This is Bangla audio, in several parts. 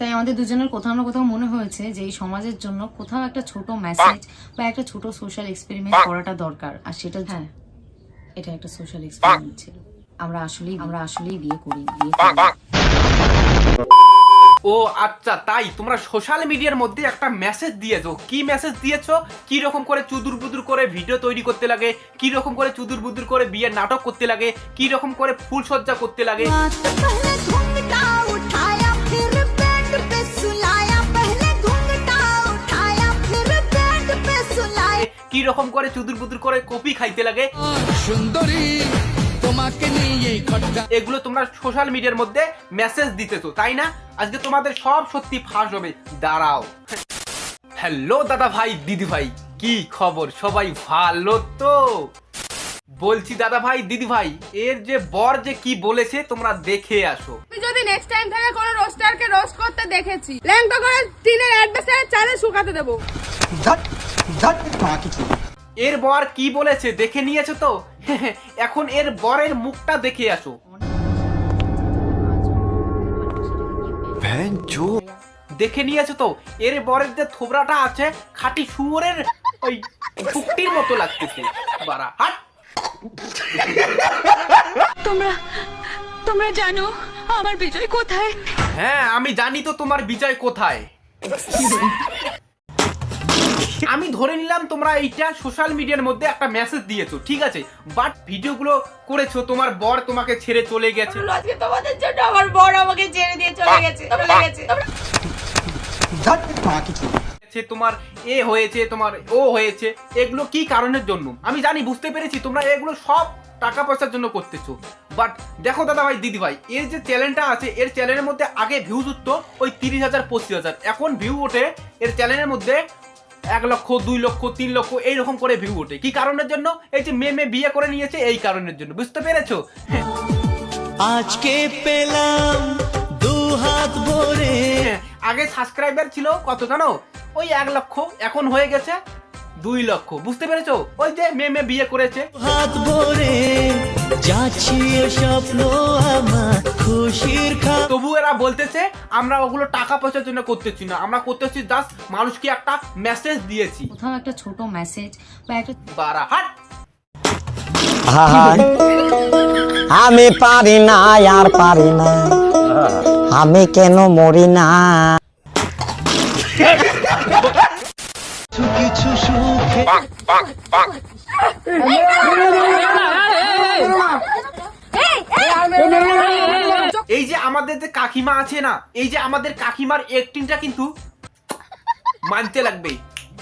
তাই আমাদের দুজনের কোথাও না কোথাও মনে হয়েছে যে এই সমাজের জন্য কোথাও একটা ছোট মেসেজ বা একটা ছোট সোশ্যাল এক্সপেরিমেন্ট করাটা দরকার। আর সেটা হ্যাঁ। এটা একটা সোশ্যাল এক্সপেরিমেন্ট ছিল। আমরা আসলেই আমরা আসলেই বিয়ে করি বিয়ে করি। ও আচ্ছা তাই তোমরা সোশ্যাল মিডিয়ার মধ্যে একটা মেসেজ দিয়েছ। কি মেসেজ দিয়েছ? কি রকম করে চুদুর বুদুর করে ভিডিও তৈরি করতে লাগে? কি রকম করে চুদুর বুদুর করে বিয়ের নাটক করতে লাগে? কি রকম করে ফুল সজ্জা করতে লাগে? কি রকম করে চুদুর বুদুর করে কপি খাইতে লাগে? সুন্দরী তোমাকে নিয়ে এগুলো তোমরা সোশ্যাল মিডিয়ার মধ্যে মেসেজ দিতেছো তাই না? আজকে তোমাদের সব সত্যি ফাঁস হবে। দাঁড়াও। হ্যালো দাদা ভাই দিদি ভাই কি খবর? সবাই ভালো তো? বলছি দাদা ভাই দিদি ভাই এর যে বর যে কি বলেছে তোমরা দেখে আসো। যদি নেক্সট টাইম থেকে কোনো রোস্টারকে রোস্ট করতে দেখেছি ল্যাংটা করে টিনের অ্যাড্রেসে চালে শুকাতে দেবো। এর বর কি বলেছে দেখে নিয়েছো তো? এখন এর বরের মুখটা দেখে আসো। দেখে নিয়েছো তো? এর বরের যে থোবরাটা আছে খাঁটি শুয়োরের ওই ফুকটির মতো লাগতেছে। বাড়া হাট। তোমরা তোমরা জানো আমার বিজয় কোথায়? হ্যাঁ আমি জানি তো তোমার বিজয় কোথায়। আমি ধরে নিলাম তোমরা এইটা সোশ্যাল মিডিয়ার মধ্যে একটা মেসেজ দিয়েছ ঠিক আছে? বাট ভিডিওগুলো করেছ তোমার বর তোমাকে ছেড়ে চলে গেছে। আজকে তোমাদের জন্য আমার বড় আমাকে ছেড়ে দিয়ে চলে গেছে চলে গেছে তোমার এ হয়েছে তোমার ও হয়েছে এগুলো কি কারণের জন্য? আমি জানি বুঝতে পেরেছি তোমরা এগুলো সব টাকা পয়সার জন্য করতেছো। বাট দেখো দাদা ভাই দিদি ভাই এর যে চ্যানেলটা আছে এর চ্যানেলের মধ্যে আগে ভিউজ উঠতো ওই তিরিশ হাজার পঁচিশ হাজার। এখন ভিউ ওঠে এর চ্যানেলের মধ্যে এক লক্ষ দুই লক্ষ তিন লক্ষ এইরকম করে ভিউ ওঠে। কি কারণের জন্য? এই যে মেয়ে মেয়ে বিয়ে করে নিয়েছে এই কারণের জন্য। বুঝতে পেরেছ? হ্যাঁ। আজকে পেলাম দু হাত ভরে। হ্যাঁ, আগে সাবস্ক্রাইবার ছিল কত জানো? ওই এক লক্ষ এখন হয়ে গেছে দুই লক্ষ। বুঝতে পেরেছ? ওই যে মেয়ে মেয়ে বিয়ে করেছে। হাত ভরে যাচ্ছি স্বপ্ন আমার। খুশির খা তবু এরা বলতেছে আমরা ওগুলো টাকা পয়সার জন্য করতেছি না আমরা করতেছি জাস্ট মানুষকে একটা মেসেজ দিয়েছি কোথাও একটা ছোট মেসেজ বা একটা বারা হাট আমি পারি না আর পারি না আমি কেন মরি না কিছু সুখে এই যে আমাদের যে কাকিমা আছে না এই যে আমাদের কাকিমার অ্যাক্টিংটা কিন্তু মানতে লাগবে।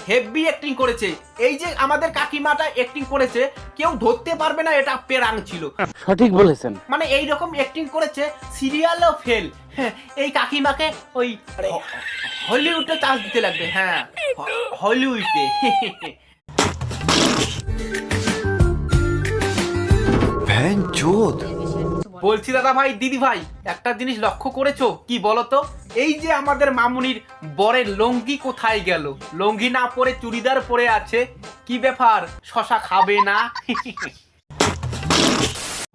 হেভি অ্যাক্টিং করেছে। এই যে আমাদের কাকিমাটা অ্যাক্টিং করেছে কেউ ধরতে পারবে না এটা পেরাং ছিল। সঠিক বলেছেন। মানে এই রকম অ্যাক্টিং করেছে সিরিয়ালও ফেল এই কাকিমাকে ওই হলিউডে চান্স দিতে লাগবে হ্যাঁ হলিউডে বলছি দাদা ভাই, দিদি ভাই, একটা জিনিস লক্ষ্য করেছ? কি বলতো? এই যে আমাদের মামুনির বরের লঙ্গি কোথায় গেল? লঙ্গি না পরে চুড়িদার পরে আছে, কি ব্যাপার? শশা খাবে না?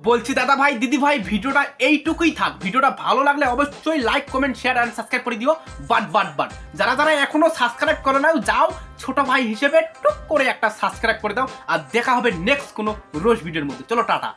বলছি, দাদা ভাই, দিদি ভাই, ভিডিওটা এইটুকুই থাক। ভিডিওটা ভালো লাগলে অবশ্যই like comment share and subscribe করে দিও। বাট বাট বাট, যারা যারা এখনও সাবস্ক্রাইব করে নাও, যাও, ছোট ভাই হিসেবে টুক করে একটা সাবস্ক্রাইব করে দাও। আর দেখা হবে নেক্সট কোনো রোজ ভিডিওর মধ্যে। চলো, টাটা।